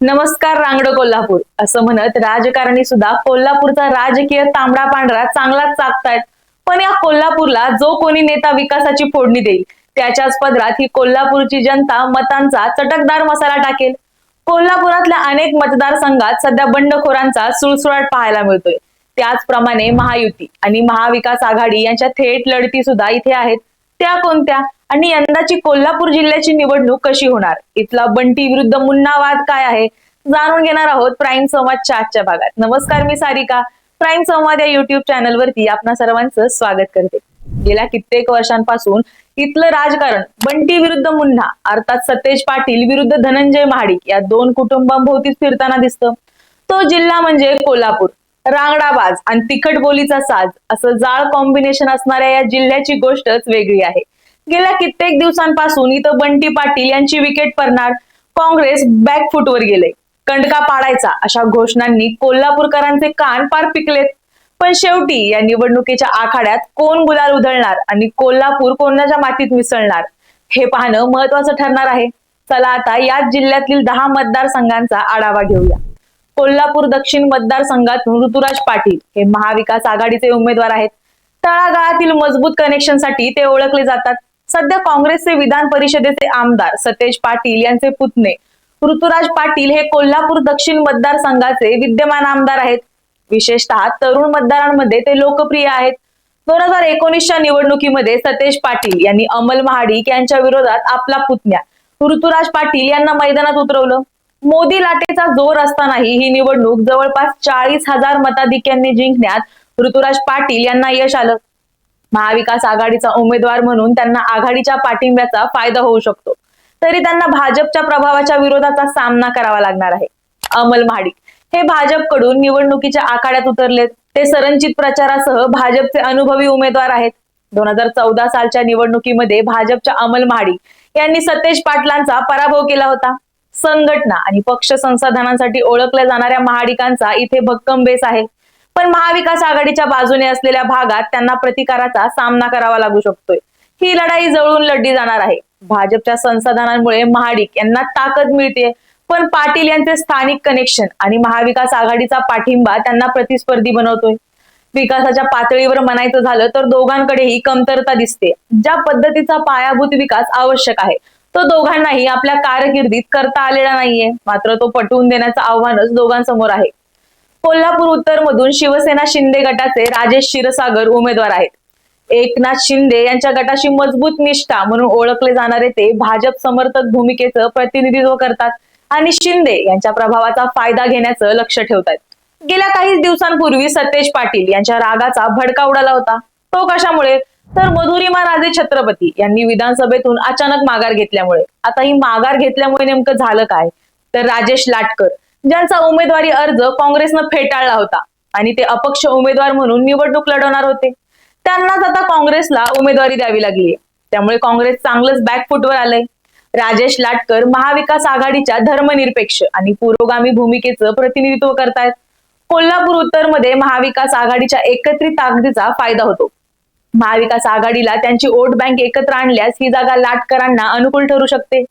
नमस्कार रांगड कोल्हापूर. असं म्हणत राजकारणी सुद्धा कोल्हापूरचा राजकीय तांबडा पांढरा चांगलाच चाकतायत. पण या कोल्हापूरला जो कोणी नेता विकासाची फोडणी देईल त्याच्याच पदरात ही कोल्हापूरची जनता मतांचा चटकदार मसाला टाकेल. कोल्हापुरातल्या अनेक मतदारसंघात सध्या बंडखोरांचा सुळसुळाट पाहायला मिळतोय. त्याचप्रमाणे महायुती आणि महाविकास आघाडी यांच्या थेट लढती सुद्धा इथे आहेत. त्या कोणत्या? आणि यंदाची कोल्हापूर जिल्ह्याची निवडणूक कशी होणार? इथला बंटी विरुद्ध मुन्ना वाद काय आहे? जाणून घेणार आहोत प्राईम संवादच्या आजच्या भागात. नमस्कार मी सारिका. प्राईम संवाद या युट्यूब चॅनलवरती आपणा सर्वांचं स्वागत करते. गेल्या कित्येक वर्षांपासून इथलं राजकारण बंटी विरुद्ध मुन्ना अर्थात सतेज पाटील विरुद्ध धनंजय महाडिक या दोन कुटुंबांभोवतीच फिरताना दिसतं. तो जिल्हा म्हणजे कोल्हापूर. रांगडाबाज आणि तिखट बोलीचा साज असं जाळ कॉम्बिनेशन असणाऱ्या या जिल्ह्याची गोष्टच वेगळी आहे. गेल्या कित्येक दिवसांपासून इथं बंटी पाटील यांची विकेट पडणार काँग्रेस बॅकफुटवर गेले. कंडका पाडायचा अशा घोषणांनी कोल्हापूरकरांचे कान पार पिकलेत. पण शेवटी या निवडणुकीच्या आखाड्यात कोण गुलाल उधळणार आणि कोल्हापूर कोणाच्या मातीत मिसळणार हे पाहणं महत्वाचं ठरणार आहे. चला आता याच जिल्ह्यातील दहा मतदारसंघांचा आढावा घेऊया. कोल्हापूर दक्षिण मतदारसंघातून ऋतुराज पाटील हे महाविकास आघाडीचे उमेदवार आहेत. तळागाळातील मजबूत कनेक्शनसाठी ते ओळखले जातात. सध्या काँग्रेसचे विधान परिषदेचे आमदार सतेज पाटील यांचे पुतणे. ऋतुराज पाटील हे कोल्हापूर दक्षिण मतदारसंघाचे विद्यमान आमदार आहेत. विशेषतः तरुण मतदारांमध्ये ते लोकप्रिय आहेत. दोन हजार एकोणीसच्या निवडणुकीमध्ये सतेज पाटील यांनी अमल महाडिक यांच्या विरोधात आपला पुतण्या. ऋतुराज पाटील यांना मैदानात उतरवलं. मोदी लाटेचा जोर असतानाही ही निवडणूक जवळपास चाळीस हजार मताधिक्यांनी जिंकण्यात ऋतुराज पाटील यांना यश आलं. महाविकास आघाडीचा उमेदवार म्हणून त्यांना आघाडीच्या पाठिंब्याचा फायदा होऊ शकतो. तरी त्यांना भाजपच्या प्रभावाच्या विरोधाचा सामना करावा लागणार आहे. अमल महाडिक. हे भाजपकडून निवडणुकीच्या आखाड्यात उतरलेत. ते संरचित प्रचारासह भाजपचे अनुभवी उमेदवार आहेत. दोन हजार चौदा सालच्या निवडणुकीमध्ये भाजपच्या अमल महाडिक यांनी सतेज पाटलांचा पराभव केला होता. संघटना आणि पक्ष संसाधनांसाठी ओळखल्या जाणाऱ्या महाडिकांचा इथे भक्कम बेस आहे. पण महाविकास आघाडीच्या बाजूने असलेल्या भागात त्यांना प्रतिकाराचा सामना करावा लागू शकतोय. ही लढाई जवळून लढली जाणार आहे. भाजपच्या संसाधनांमुळे महाडिक यांना ताकद मिळते पण पाटील यांचे स्थानिक कनेक्शन आणि महाविकास आघाडीचा पाठिंबा त्यांना प्रतिस्पर्धी बनवतोय. विकासाच्या पातळीवर म्हणायचं झालं तर दोघांकडेही कमतरता दिसते. ज्या पद्धतीचा पायाभूत विकास आवश्यक आहे तो दोघांनाही आपल्या कारकिर्दीत करता आलेला नाहीये. मात्र तो पटवून देण्याचं आव्हानच दोघांसमोर आहे. कोल्हापूर उत्तर मधून शिवसेना शिंदे गटाचे राजेश क्षीरसागर उमेदवार आहेत. एकनाथ शिंदे यांच्या गटाशी मजबूत निष्ठा म्हणून ओळखले जाणारे ते भाजप समर्थक भूमिकेचं प्रतिनिधित्व करतात आणि शिंदे यांच्या प्रभावाचा फायदा घेण्याचं लक्ष ठेवतात गेल्या काही दिवसांपूर्वी सतेज पाटील यांच्या रागाचा भडका उडाला होता. तो कशामुळे? तर मधुरिमा राजे छत्रपती यांनी विधानसभेतून अचानक माघार घेतल्यामुळे. आता ही माघार घेतल्यामुळे नेमकं झालं काय? तर राजेश लाटकर ज्यांचा उमेदवारी अर्ज काँग्रेसनं फेटाळला होता आणि ते अपक्ष उमेदवार म्हणून निवडणूक लढवणार होते. त्यांनाच आता काँग्रेसला उमेदवारी द्यावी लागली त्यामुळे काँग्रेस चांगलंच बॅकफुटवर आलंय. राजेश लाटकर महाविकास आघाडीच्या धर्मनिरपेक्ष आणि पुरोगामी भूमिकेचं प्रतिनिधित्व करतायत. कोल्हापूर उत्तरमध्ये महाविकास आघाडीच्या एकत्रित ताकदीचा फायदा होतो. महाविकास आघाडीला त्यांची वोट बँक एकत्र आणल्यास ही जागा लाटकरांना अनुकूल ठरू शकते.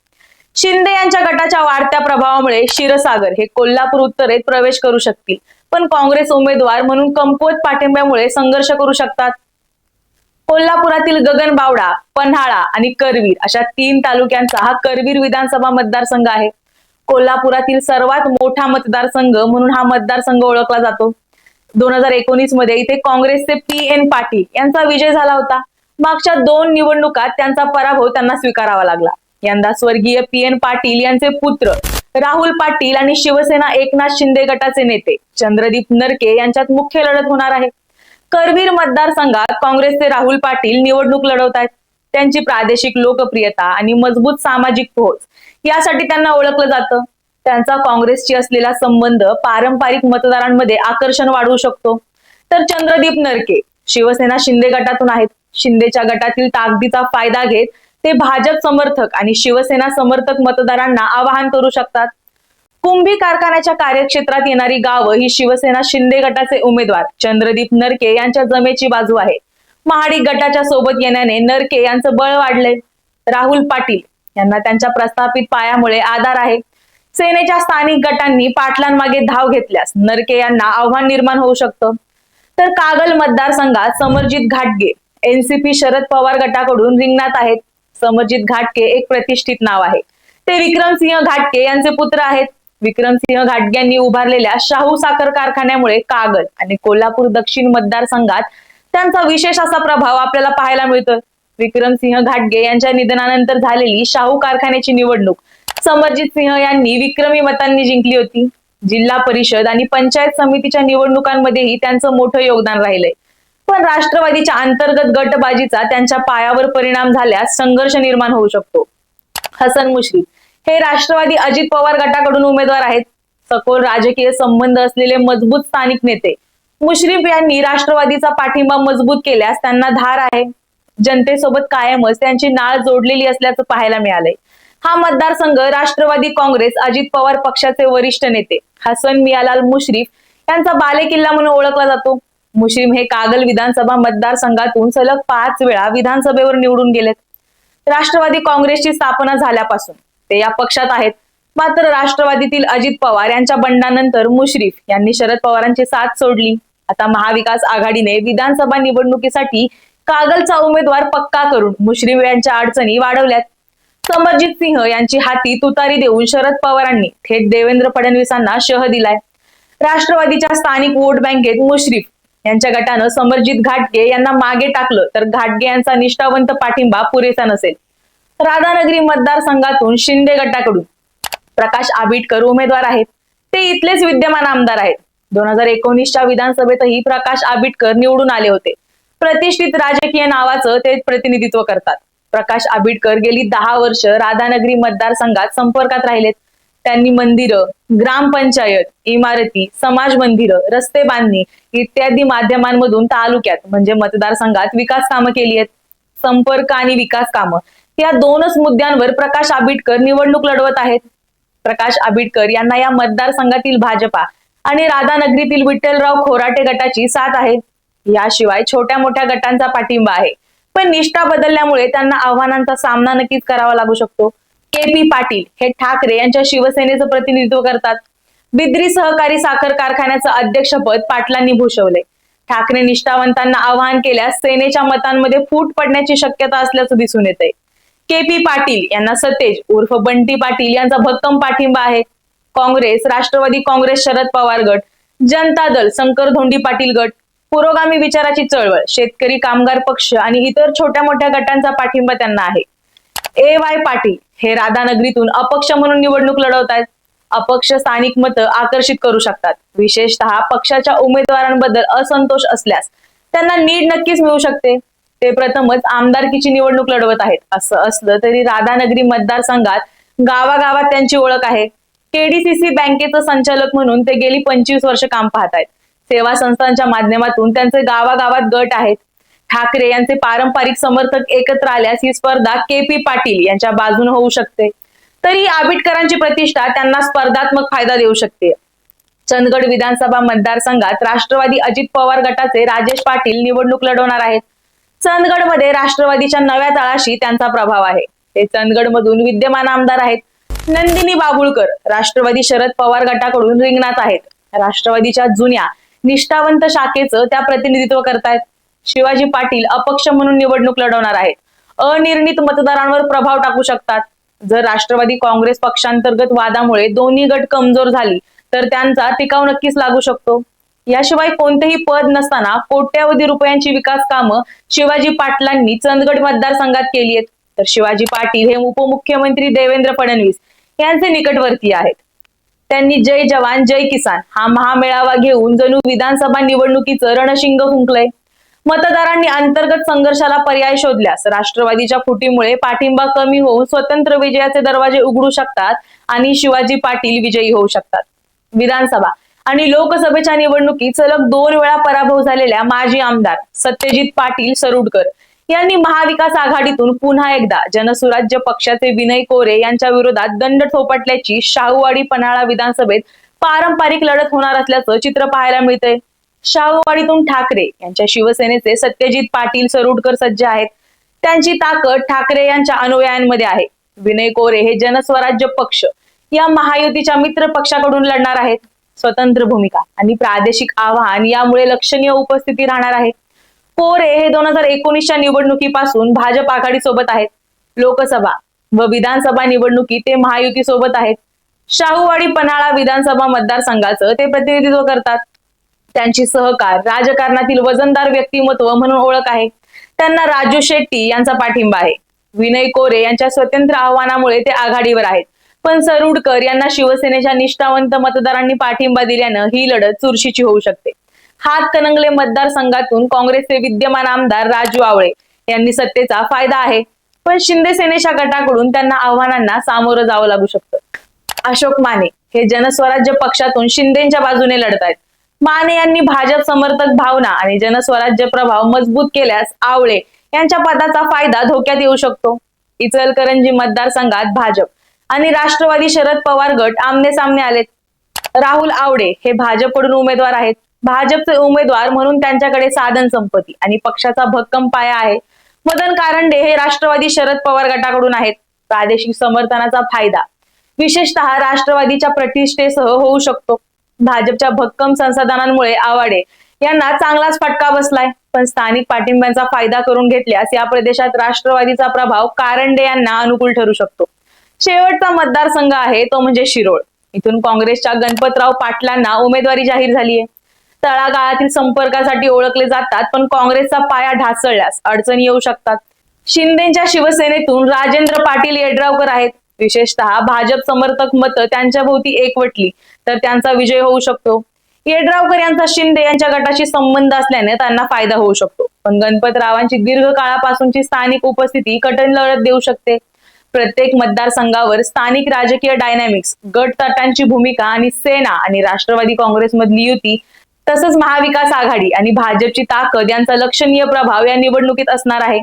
शिंदे यांच्या गटाच्या वाढत्या प्रभावामुळे क्षीरसागर हे कोल्हापूर उत्तरेत प्रवेश करू शकतील. पण काँग्रेस उमेदवार म्हणून कमकुवत पाठिंब्यामुळे संघर्ष करू शकतात. कोल्हापुरातील गगन बावडा पन्हाळा आणि करवीर अशा तीन तालुक्यांचा हा करवीर विधानसभा मतदारसंघ आहे. कोल्हापुरातील सर्वात मोठा मतदारसंघ म्हणून हा मतदारसंघ ओळखला जातो. दोन हजार एकोणीसमध्ये इथे काँग्रेसचे पी एन पाटील यांचा विजय झाला होता. मागच्या दोन निवडणुकात त्यांचा पराभव त्यांना स्वीकारावा लागला. यंदा स्वर्गीय पी एन पाटील यांचे पुत्र राहुल पाटील आणि शिवसेना एकनाथ शिंदे गटाचे नेते चंद्रदीप नरके यांच्यात मुख्य लढत होणार आहे. करवीर मतदारसंघात काँग्रेसचे राहुल पाटील निवडणूक लढवत आहेत. त्यांची प्रादेशिक लोकप्रियता आणि मजबूत सामाजिक पोहोच यासाठी त्यांना ओळखलं जातं. त्यांचा काँग्रेसशी असलेला संबंध पारंपरिक मतदारांमध्ये आकर्षण वाढवू शकतो. तर चंद्रदीप नरके शिवसेना शिंदे गटातून आहेत. शिंदेच्या गटातील ताकदीचा फायदा घेत ते भाजप समर्थक आणि शिवसेना समर्थक मतदारांना आवाहन करू शकतात. कुंभी कारखान्याच्या कार्यक्षेत्रात येणारी गावं ही शिवसेना शिंदे गटाचे उमेदवार चंद्रदीप नरके यांच्या जमेची बाजू आहे. महाडिक गटाच्या सोबत येण्याने नरके यांचं बळ वाढले राहुल पाटील यांना त्यांच्या प्रस्थापित पायामुळे आधार आहे. सेनेच्या स्थानिक गटांनी पाटलांमागे धाव घेतल्यास नरके यांना आव्हान निर्माण होऊ शकतं. तर कागल मतदारसंघात समरजित घाटगे एनसीपी शरद पवार गटाकडून रिंगणात आहेत. समजित घाटके एक प्रतिष्ठित नाव आहे. ते विक्रमसिंह घाटके यांचे पुत्र आहेत. विक्रमसिंह घाटगे यांनी उभारलेल्या शाहू साखर कारखान्यामुळे कागल आणि कोल्हापूर दक्षिण मतदारसंघात त्यांचा विशेष असा प्रभाव आपल्याला पाहायला मिळतोय. विक्रमसिंह घाटगे यांच्या निधनानंतर झालेली शाहू कारखान्याची निवडणूक समरजित सिंह यांनी विक्रमी मतांनी जिंकली होती. जिल्हा परिषद आणि पंचायत समितीच्या निवडणुकांमध्येही त्यांचं मोठं योगदान राहिलंय. पण राष्ट्रवादीच्या अंतर्गत गटबाजीचा त्यांच्या पायावर परिणाम झाल्यास संघर्ष निर्माण होऊ शकतो. हसन मुश्रीफ. हे राष्ट्रवादी अजित पवार गटाकडून उमेदवार आहेत. सखोल राजकीय संबंध असलेले मजबूत स्थानिक नेते. मुश्रीफ यांनी राष्ट्रवादीचा पाठिंबा मजबूत केल्यास त्यांना धार आहे. जनतेसोबत कायमच त्यांची नाळ जोडलेली असल्याचं पाहायला मिळालंय. हा मतदारसंघ राष्ट्रवादी काँग्रेस अजित पवार पक्षाचे वरिष्ठ नेते. हसन मियालाल मुश्रीफ यांचा बालेकिल्ला म्हणून ओळखला जातो. मुश्रीफ हे कागल विधानसभा मतदारसंघातून सलग पाच वेळा विधानसभेवर निवडून गेलेत. राष्ट्रवादी काँग्रेसची स्थापना झाल्यापासून ते या पक्षात आहेत. मात्र राष्ट्रवादीतील अजित पवार यांच्या बंडानंतर मुश्रीफ यांनी शरद पवारांची साथ सोडली. आता महाविकास आघाडीने विधानसभा निवडणुकीसाठी कागलचा उमेदवार पक्का करून मुश्रीफ यांच्या अडचणी वाढवल्यात. समरजित सिंह यांची हाती तुतारी देऊन शरद पवारांनी थेट देवेंद्र फडणवीसांना शह दिलाय. राष्ट्रवादीच्या स्थानिक वोट बँकेत मुश्रीफ यांच्या गटानं समरजित घाटगे यांना मागे टाकलं तर घाटगे यांचा निष्ठावंत पाठिंबा पुरेसा नसेल. राधानगरी मतदारसंघातून शिंदे गटाकडून प्रकाश आबिटकर उमेदवार आहेत. ते इथलेच विद्यमान आमदार आहेत. दोन हजार एकोणीसच्या विधानसभेतही प्रकाश आबिटकर निवडून आले होते. प्रतिष्ठित राजकीय नावाचं ते प्रतिनिधित्व करतात. प्रकाश आबिटकर गेली दहा वर्ष राधानगरी मतदारसंघात संपर्कात राहिलेत. त्यांनी मंदिरं ग्रामपंचायत इमारती समाज मंदिरं रस्ते बांधणी इत्यादी माध्यमांमधून तालुक्यात म्हणजे मतदारसंघात विकास कामं केली आहेत. संपर्क आणि विकास कामं. या दोनच मुद्द्यांवर प्रकाश आबिटकर निवडणूक लढवत आहेत. प्रकाश आबिटकर यांना या मतदारसंघातील भाजपा आणि राधानगरीतील विठ्ठलराव खोराटे गटाची साथ आहे. याशिवाय छोट्या मोठ्या गटांचा पाठिंबा आहे. पण निष्ठा बदलल्यामुळे त्यांना आव्हानांचा सामना नक्कीच करावा लागू शकतो. के पी पाटील हे ठाकरे यांच्या शिवसेनेचं प्रतिनिधित्व करतात. बिद्री सहकारी साखर कारखान्याचं अध्यक्षपद पाटलांनी भूषवले ठाकरे निष्ठावंतांना आवाहन केल्यास सेनेच्या मतांमध्ये फूट पडण्याची शक्यता असल्याचं दिसून येतंय. के पी पाटील यांना सतेज उर्फ बंटी पाटील यांचा भक्कम पाठिंबा आहे. काँग्रेस राष्ट्रवादी काँग्रेस शरद पवार गट जनता दल शंकर धोंडी पाटील गट पुरोगामी विचाराची चळवळ शेतकरी कामगार पक्ष आणि इतर छोट्या मोठ्या गटांचा पाठिंबा त्यांना आहे. ए वाय पाटील हे राधानगरीतून अपक्ष म्हणून निवडणूक लढवत आहेत अपक्ष स्थानिक मतं आकर्षित करू शकतात. विशेषतः पक्षाच्या उमेदवारांबद्दल असंतोष असल्यास त्यांना नीड नक्कीच मिळू शकते. ते प्रथमच आमदारकीची निवडणूक लढवत आहेत. असं असलं तरी राधानगरी मतदारसंघात गावागावात त्यांची ओळख आहे. केडीसीसी बँकेचं संचालक म्हणून ते गेली पंचवीस वर्ष काम पाहत आहेत सेवा संस्थांच्या माध्यमातून त्यांचे गावागावात गट आहेत. ठाकरे यांचे पारंपरिक समर्थक एकत्र आल्यास ही स्पर्धा के पी पाटील यांच्या बाजून होऊ शकते. तरी आबिटकरांची प्रतिष्ठा त्यांना स्पर्धात्मक फायदा देऊ शकते. चंदगड विधानसभा मतदारसंघात राष्ट्रवादी अजित पवार गटाचे राजेश पाटील निवडणूक लढवणार आहेत. चंदगडमध्ये राष्ट्रवादीच्या नव्या तळाशी त्यांचा प्रभाव आहे. ते चंदगडमधून विद्यमान आमदार आहेत. नंदिनी बाबुळकर राष्ट्रवादी शरद पवार गटाकडून रिंगणात आहेत. राष्ट्रवादीच्या जुन्या निष्ठावंत शाखेचं त्या प्रतिनिधित्व करतायत. शिवाजी पाटील अपक्ष म्हणून निवडणूक लढवणार आहेत. अनिर्णित मतदारांवर प्रभाव टाकू शकतात. जर राष्ट्रवादी काँग्रेस पक्षांतर्गत वादामुळे दोन्ही गट कमजोर झाली तर त्यांचा टिकाव नक्कीच लागू शकतो. याशिवाय कोणतेही पद नसताना कोट्यावधी रुपयांची विकास कामं शिवाजी पाटलांनी चंदगड मतदारसंघात केली आहेत. तर शिवाजी पाटील हे उपमुख्यमंत्री देवेंद्र फडणवीस यांचे निकटवर्तीय आहेत. त्यांनी जय जवान जय किसान हा महामेळावा घेऊन जणू विधानसभा निवडणुकीचं रणशिंग फुंकलंय. मतदारांनी अंतर्गत संघर्षाला पर्याय शोधल्यास राष्ट्रवादीच्या फुटीमुळे पाठिंबा कमी होऊन स्वतंत्र विजयाचे दरवाजे उघडू शकतात आणि शिवाजी पाटील विजयी होऊ शकतात. विधानसभा आणि लोकसभेच्या निवडणुकीत सलग दोन वेळा पराभव झालेल्या माजी आमदार सत्यजित पाटील सरुडकर यांनी महाविकास आघाडीतून पुन्हा एकदा जनसुराज्य पक्षाचे विनय कोरे यांच्या विरोधात दंड ठोपटल्याची शाहूवाडी पन्हाळा विधानसभेत पारंपरिक लढत होणार असल्याचं चित्र पाहायला मिळतंय. शाहूवाडीतून ठाकरे यांच्या शिवसेनेचे सत्यजित पाटील सरुडकर सज्ज आहेत. त्यांची ताकद ठाकरे यांच्या अनुयायांमध्ये आहे. विनय कोरे हे जनस्वराज्य पक्ष या महायुतीच्या मित्र पक्षाकडून लढणार आहेत. स्वतंत्र भूमिका आणि प्रादेशिक आव्हान यामुळे लक्षणीय उपस्थिती राहणार आहे. कोरे हे दोन हजार एकोणीसच्या निवडणुकीपासून भाजप आघाडी सोबत आहेत. लोकसभा व विधानसभा निवडणुकी ते महायुती सोबत आहेत. शाहूवाडी पन्हाळा विधानसभा मतदारसंघाचं ते प्रतिनिधित्व करतात. त्यांची सहकार राजकारणातील वजनदार व्यक्तिमत्व म्हणून ओळख आहे. त्यांना राजू शेट्टी यांचा पाठिंबा आहे. विनय कोरे यांच्या स्वतंत्र आव्हानामुळे ते आघाडीवर आहेत. पण सरुडकर यांना शिवसेनेच्या निष्ठावंत मतदारांनी पाठिंबा दिल्यानं ही लढत चुरशीची होऊ शकते. हातकणंगले मतदारसंघातून काँग्रेसचे विद्यमान आमदार राजू आवळे यांनी सत्तेचा फायदा आहे. पण शिंदे सेनेच्या गटाकडून त्यांना आव्हानांना सामोरं जावं लागू शकतं. अशोक माने हे जनस्वराज्य पक्षातून शिंदेच्या बाजूने लढत आहेत माने यांनी भाजप समर्थक भावना आणि जनस्वराज्य प्रभाव मजबूत केल्यास आवळे यांच्या पदाचा फायदा धोक्यात येऊ शकतो. इचलकरंजी मतदारसंघात भाजप आणि राष्ट्रवादी शरद पवार गट आमने सामने आलेत. राहुल आवडे हे भाजपकडून उमेदवार आहेत. भाजपचे उमेदवार म्हणून त्यांच्याकडे साधन संपत्ती आणि पक्षाचा भक्कम पाया आहे. मदन कारंडे हे राष्ट्रवादी शरद पवार गटाकडून आहेत. प्रादेशिक समर्थनाचा फायदा विशेषतः राष्ट्रवादीच्या प्रतिष्ठेसह होऊ शकतो. भाजपच्या भक्कम संसाधनांमुळे आवाडे. यांना चांगलाच फटका बसलाय. पण स्थानिक पाठिंब्यांचा फायदा करून घेतल्यास या प्रदेशात राष्ट्रवादीचा प्रभाव कारंडे यांना अनुकूल ठरू शकतो. शेवटचा मतदारसंघ आहे तो म्हणजे शिरोळ. इथून काँग्रेसच्या गणपतराव पाटलांना उमेदवारी जाहीर झालीये. तळागाळातील संपर्कासाठी ओळखले जातात पण काँग्रेसचा पाया ढासळल्यास अडचणी येऊ शकतात. शिंदेच्या शिवसेनेतून राजेंद्र पाटील येड्रावकर आहेत. विशेषतः भाजप समर्थक मतं त्यांच्या भोवती एकवटली. तर त्यांचा विजय होऊ शकतो. येड्रावकर यांचा शिंदे यांच्या गटाशी संबंध असल्याने त्यांना फायदा होऊ शकतो. पण गणपतरावांची दीर्घ काळापासूनची स्थानिक उपस्थिती कठीण लढत देऊ शकते. प्रत्येक मतदारसंघावर स्थानिक राजकीय डायनॅमिक्स गट तटांची भूमिका आणि सेना आणि राष्ट्रवादी काँग्रेसमधली युती तसंच महाविकास आघाडी आणि भाजपची ताकद यांचा लक्षणीय प्रभाव या निवडणुकीत असणार आहे.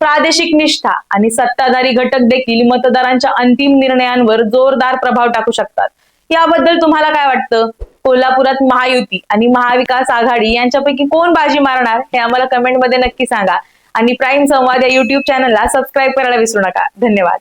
प्रादेशिक निष्ठा आणि सत्ताधारी घटक देखील मतदारांच्या अंतिम निर्णयांवर जोरदार प्रभाव टाकू शकतात. याबद्दल तुम्हाला काय वाटतं? कोल्हापुरात महायुती आणि महाविकास आघाडी यांच्यापैकी कोण बाजी मारणार हे आम्हाला कमेंटमध्ये नक्की सांगा. आणि प्राईम संवाद या युट्यूब चॅनलला सबस्क्राईब करायला विसरू नका. धन्यवाद.